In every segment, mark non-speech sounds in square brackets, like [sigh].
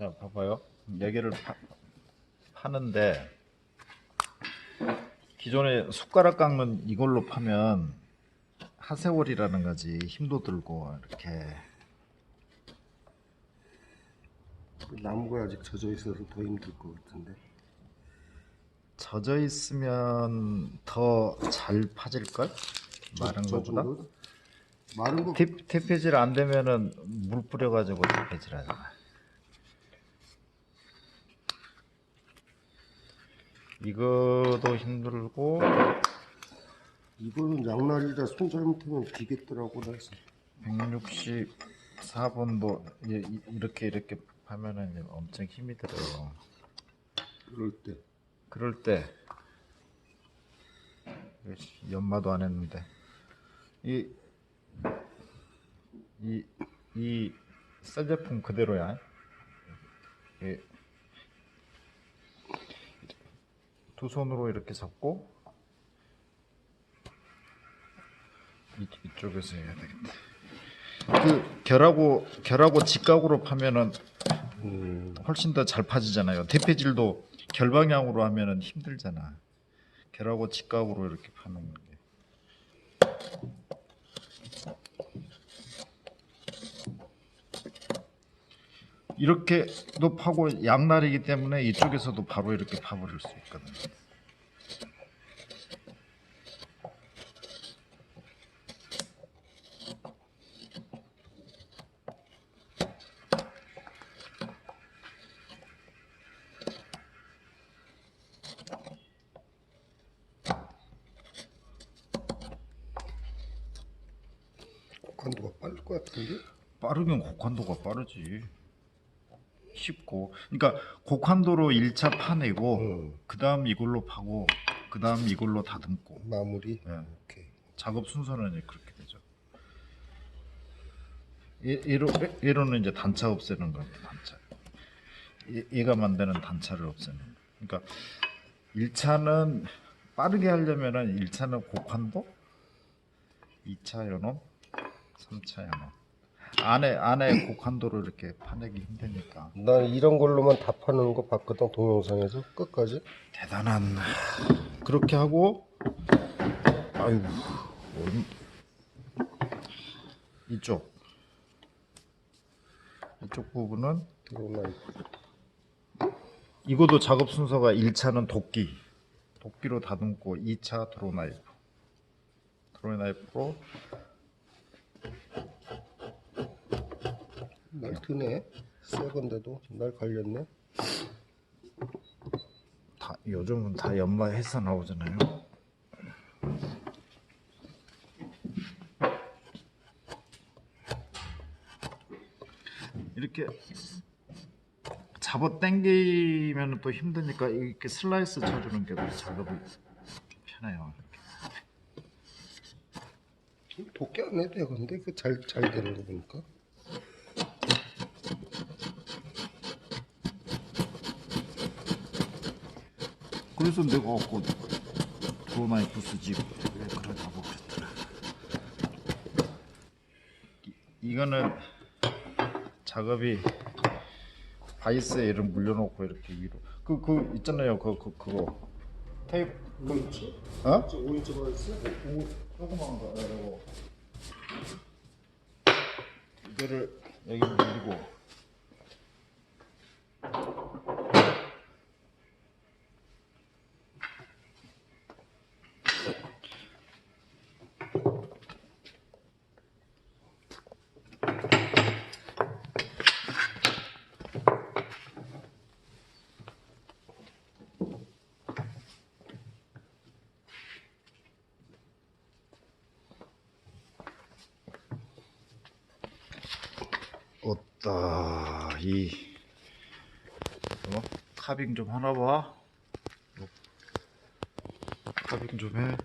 자, 봐봐요. 여기를 파, 파는데 기존에 숟가락 깎는 이걸로 파면 하세월이라는 거지 힘도 들고 이렇게 나무가 아직 젖어 있어서 더 힘들 것 같은데. 젖어 있으면 더 잘 파질 걸 마른 저 거보다? 마른 거 태, 태페질 안 되면은 물 뿌려가지고 태페질 하잖아. 이거도 힘들고 이거는 양날이라 손 잘못하면 비겠더라고 나서. 164번도 이렇게 이렇게 하면은 엄청 힘이 들어요. 그럴 때 그럴 때 연마도 안 했는데 이 이이셀 제품 그대로야. 이, 두 손으로 이렇게 잡고 이, 이쪽에서 해야 되겠다. 그 결하고 결하고 직각으로 파면은 음, 훨씬 더 잘 파지잖아요. 대패질도 결방향으로 하면은 힘들잖아. 결하고 직각으로 이렇게 파는 게. 이렇게도 파고 양날이기 때문에 이쪽에서도 바로 이렇게 파버릴 수 있거든. 곡한도가 빠를 것 같은데. 빠르면 곡한도가 빠르지. 쉽고. 그러니까 곡한도로 1차 파내고 음. 그다음 이걸로 파고 그다음 이걸로 다듬고. 마무리. 예. 오케이. 작업 순서는 이제 그렇게 되죠. 얘, 얘로, 얘로는 이제 단차 없애는 거예요, 단차. 얘, 얘가 만드는 단차를 없애는 거. 그러니까 1차는 빠르게 하려면은 1차는 곡한도, 2차 연원, 3차 연원. 안에 안에 곡한도를 이렇게 파내기 힘드니까. 난 이런 걸로만 다 파는 거 봤거든 동영상에서. 끝까지. 대단한. 그렇게 하고 아이고 이쪽. 이쪽 부분은 이것도 작업 순서가 1차는 도끼. 도끼로 다듬고 2차 드로 나이프. 드로 나이프로 날 드네. 새 건데도 날 갈렸네. 다 요즘은 다 연마해서 나오잖아요. 이렇게 잡아 당기면 또 힘드니까 이렇게 슬라이스 쳐주는 게더 작업이 편해요. 도끼 안 해도 되건데 그 잘 잘 되는 거 보니까. 그래서 내가 아까 드로나이프 쓰지 왜 그러냐고 그랬더라. 이- 이거는 작업이 바이스에 이름 물려놓고 이렇게 위로 그 그 있잖아요 그 그 그거 테이프 5인치? 어? 5인치 바이스? 오, 조그만 거 이거 이거를 여기 물리고 어따 이 어? 카빙 좀 하나 봐. 어? 카빙 좀 해.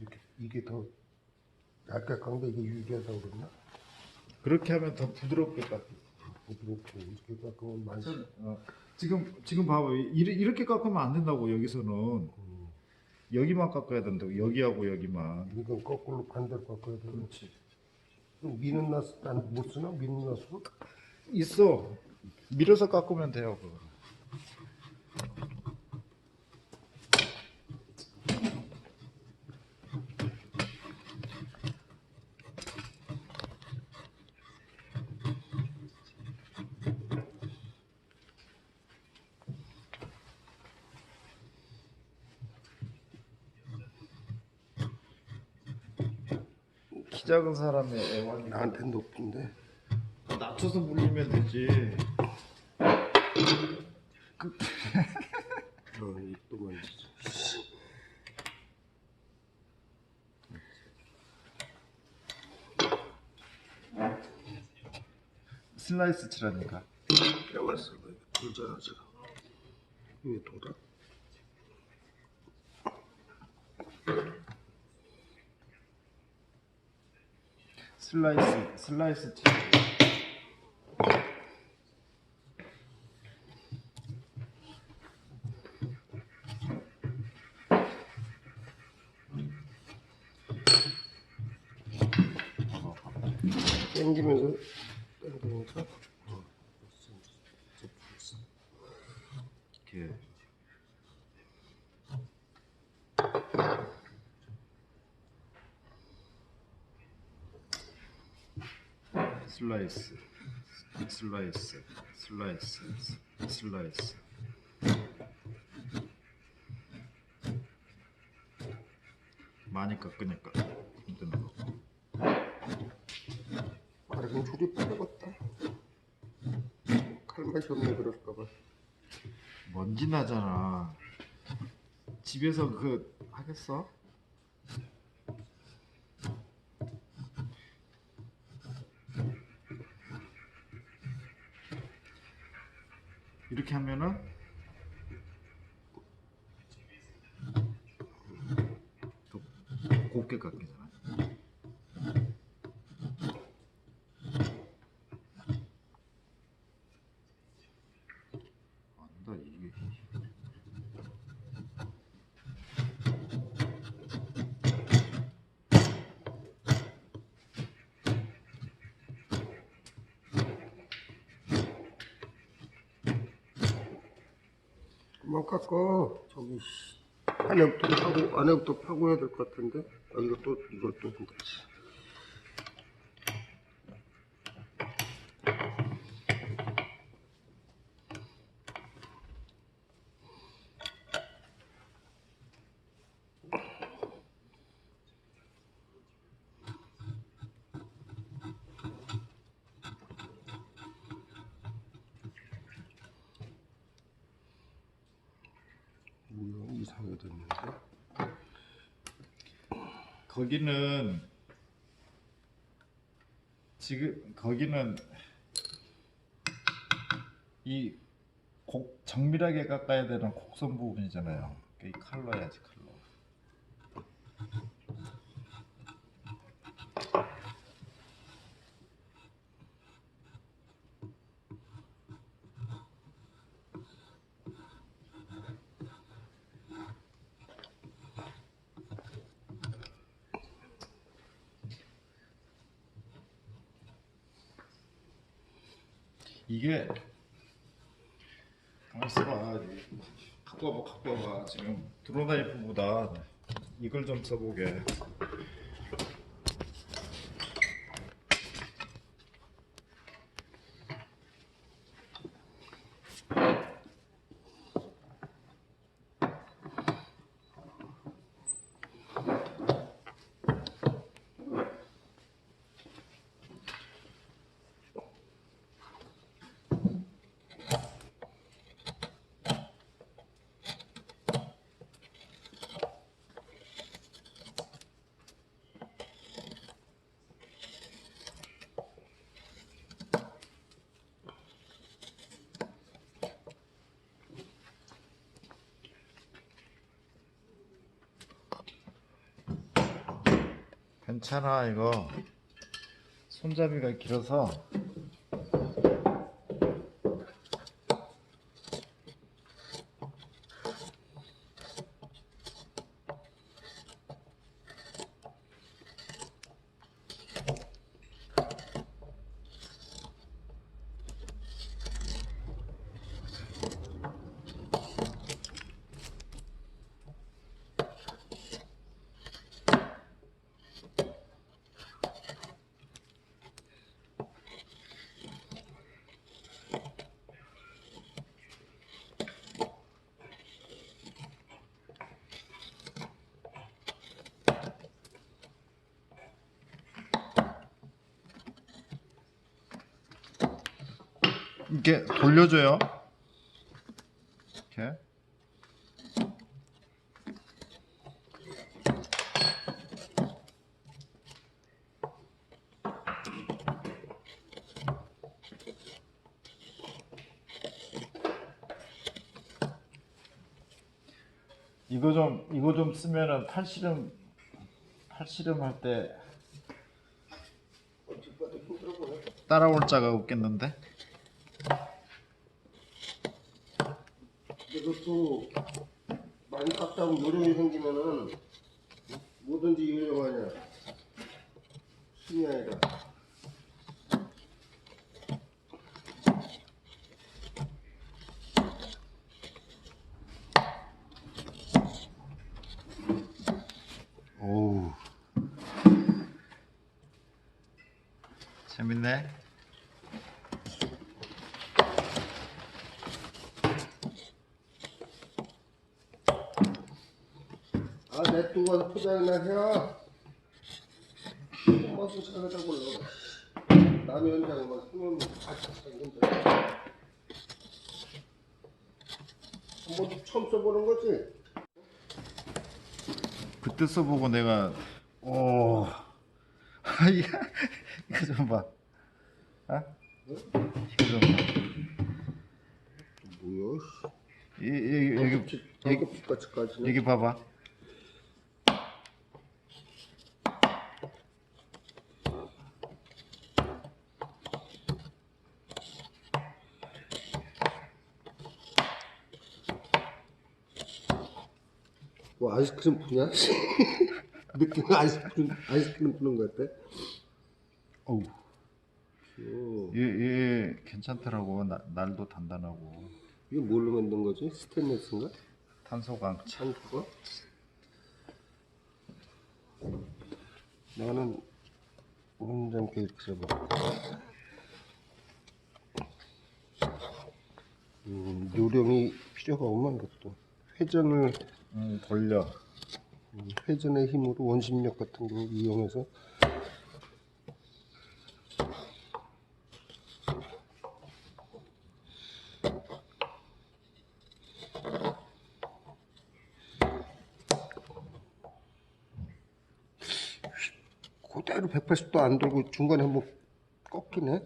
이렇게 이게 더 얇게 깎는데 이게 유리하다고 그랬나? 그렇게 하면 더 부드럽게 깎여. 부드럽고 이렇게 깎으면 많이 어, 지금 지금 봐봐 이렇게, 깎으면 안 된다고 여기서는 음, 여기만 깎아야 된다고 여기하고 여기만. 이건 거꾸로 반대로 깎아야 되고 그렇지. 미는 나스 난못 쓰나 미는 나스? 있어. 밀어서 깎으면 돼요. 그거. 작은 사람의 애완이 나한테 높은데. 낮춰서 물리면 되지. [laughs] 어, 이또 만지지. 슬라이스 치라니까. 빼왔어. 돌잖아 지금. 이게 돌아? 슬라이스 슬라이스 치. 땡기면서 땡기면서 이렇게 슬라이스. 슬라이스. 슬라이스. 슬라이스. 많이 깎으니까. 힘드는 거 빠르긴 줄이 빠르겠다. 칼맛이 없네 그럴까봐. 먼지 나잖아. 집에서 그 하겠어? 이렇게 하면은 더 곱게 깎이잖아 안다 이게 그만 깎어. 저기 씨. 안에부터 파고 안에부터 파고야 될 것 같은데. 아또 이걸 또 한다지. 뭐야 이상하게 됐는데. 거기는 지금 거기는 이 곡, 정밀하게 깎아야 되는 곡선 부분이잖아요. 이 칼로야지 칼로. 이게 가만 있어봐 갖고 와봐 지금 드로나이프보다. 이걸 좀 써보게 괜찮아 이거. 손잡이가 길어서 이렇게 돌려줘요. 이렇게. 이거 좀 이거 좀 쓰면은 팔씨름 팔씨름 할 때. 따라올 자가 없겠는데? 이것도 많이 깎다 보면 요령이 생기면은 뭐든지 요령하냐. 신이 아니라. 오우 재밌네. 아, 가서 포장이나 해야. 찾아다 골라. 남의 현장에만 쓰면 같이 생긴다. 한 번도 처음 써보는 거지? 그때 써보고 내가 오 이거 이거 좀 봐. 아? 이거 좀 봐. 뭐야? 이, 이, 여기 여기 방금까지까지는 여기 봐봐. 뭐 아이스크림 푸냐? 느낌 아이스크림 아이스크림 푸는 것 같아. 어우 오, 얘, 얘 괜찮더라고 나, 날도 단단하고 이게 뭘로 만든 거지? 스테인레스인가? 탄소광 창고가? 나는 운전 이렇게 잡아. 음, 요령이 필요가 없는 것도 회전을 음, 돌려 음, 회전의 힘으로 원심력 같은 거 이용해서 그대로 180도 안 돌고 중간에 한번 꺾이네.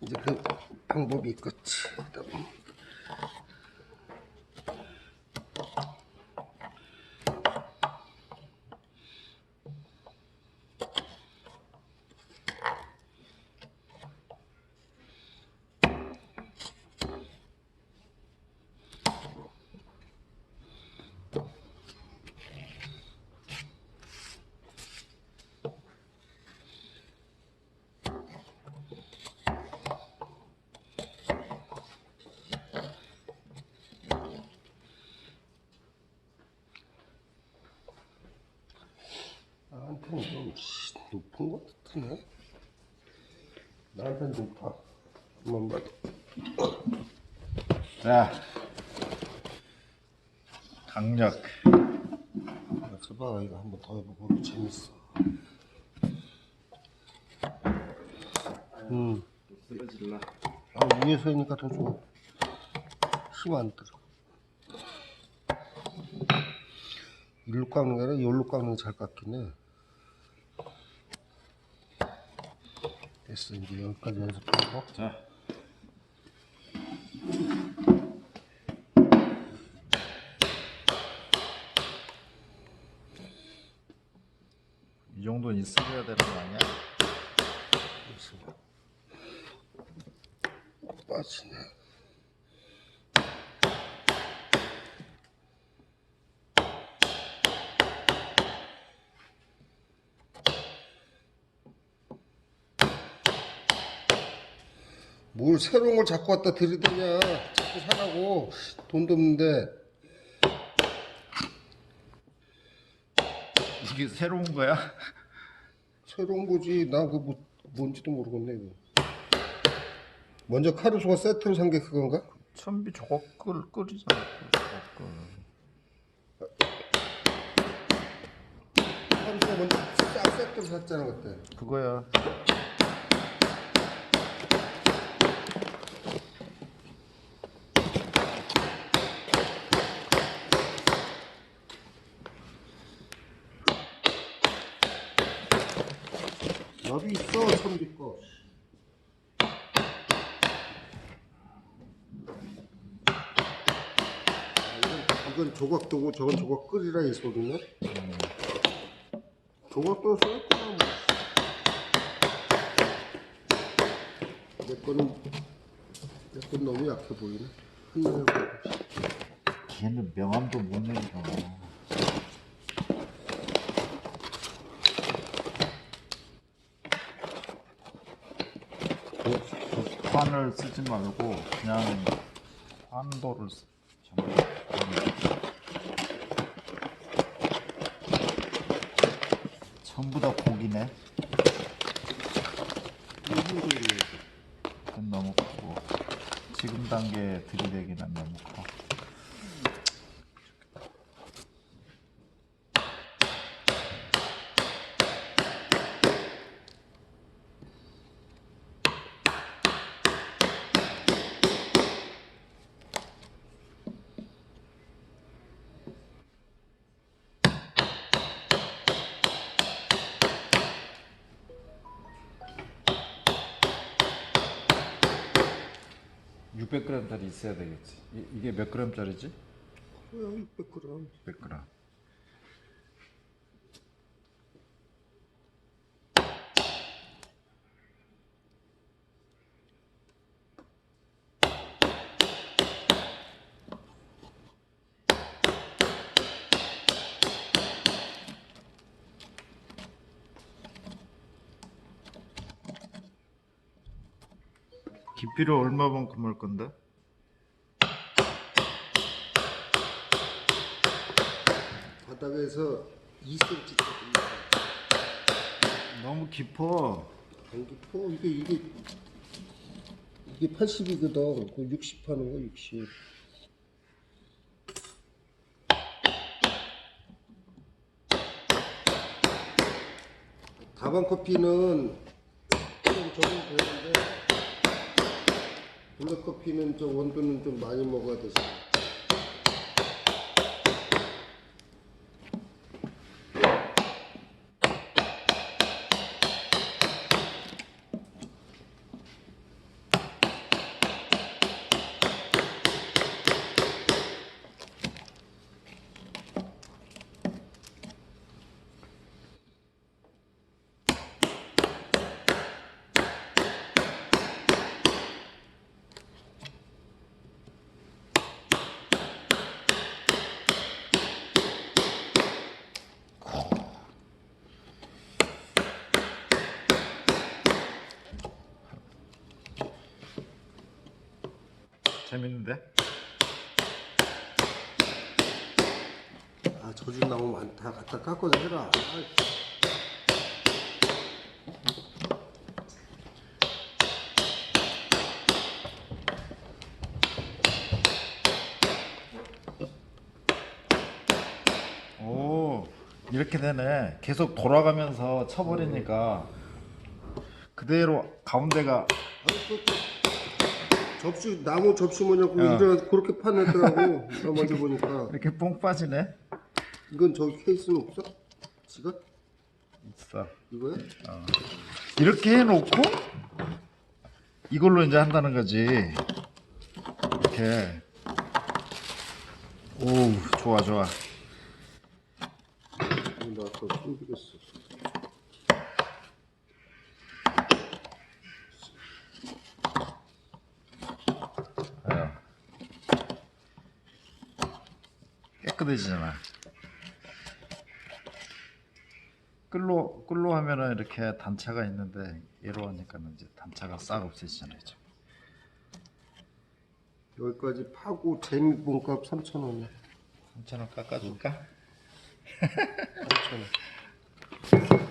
이제 그 방법이 있겠지. 좀 씨, 높은 것 같으네. 나한테는 높아. 한번 봐도. [coughs] 자 강력 봐, 이거 한번 더 해보고 재밌어. 음, 쓰러질라 아, 위에서 하니까 더 좋아. 힘안 들어. 일로 깎는 게 아니라 여기로 깎는 게 잘 깎이네. 됐어, 이제 여기까지 연습하고. 자 이 정도는 있어야 되는 거 아니야? 됐어. 빠지네. 뭘 새로운 걸 자꾸 갖다 들이대냐. 자꾸 사라고. 돈도 없는데. 이게 새로운 거야? 새로운 거지. 나 그거 뭐, 뭔지도 모르겠네 이거. 먼저 카루소가 세트로 산 게 그건가? 저거 끓, 끓이잖아. 카루소가 먼저 싹 세트로 샀잖아 그때. 그거야 나도 있어 천지 거. 아, 이건, 조각도고 저건 조각 끓이라 이 소리네. 조각도 써있구나 뭐. 내 거는 내 건 너무 약해 보이네. 한눈에 보고. 걔는 명함도 못 내밀어. 관을 쓰지 말고 그냥 쓰. 잠깐만. 전부 다 고기네. 너무 크고 지금 단계 들이대기는 너무 커. 육0 0 g짜리 있어야 되겠지. 이, 이게 몇 g짜리지? 뭐야 600g. 100g. 깊이를 얼마만큼 할 건데? 바닥에서 2cm 정도. 너무 깊어. 안 깊어 이게 이게 이게 80이거든. 그 60 하는 거 60. 다방 커피는 좀 적응 되는데 블랙 커피는 좀 원두는 좀 많이 먹어야 돼서. 재밌는데? 아 젖은 나무 많다. 갖다 깎아서 해라. 아, 오 이렇게 되네. 계속 돌아가면서 쳐버리니까 그대로 가운데가 그, 그, 접시 나무 접시 뭐냐고 어. 이래 그렇게 파냈더라고 [laughs] 나 먼저 보니까 이렇게 뽕 빠지네. 이건 저기 케이스는 없어? 지가 있어. 이거야? 이렇게 해놓고 이걸로 이제 한다는 거지. 이렇게. 오 좋아 좋아. 나 아까 숨기겠어 깨끗해지잖아. 끌로 끌로 하면은 이렇게 단차가 있는데 얘로 하니까는 이제 단차가 싹 없어지잖아요. 지금. 여기까지 파고 재미 몸값 3,000원이야 3천 원 깎아줄까? 3,000원 [laughs]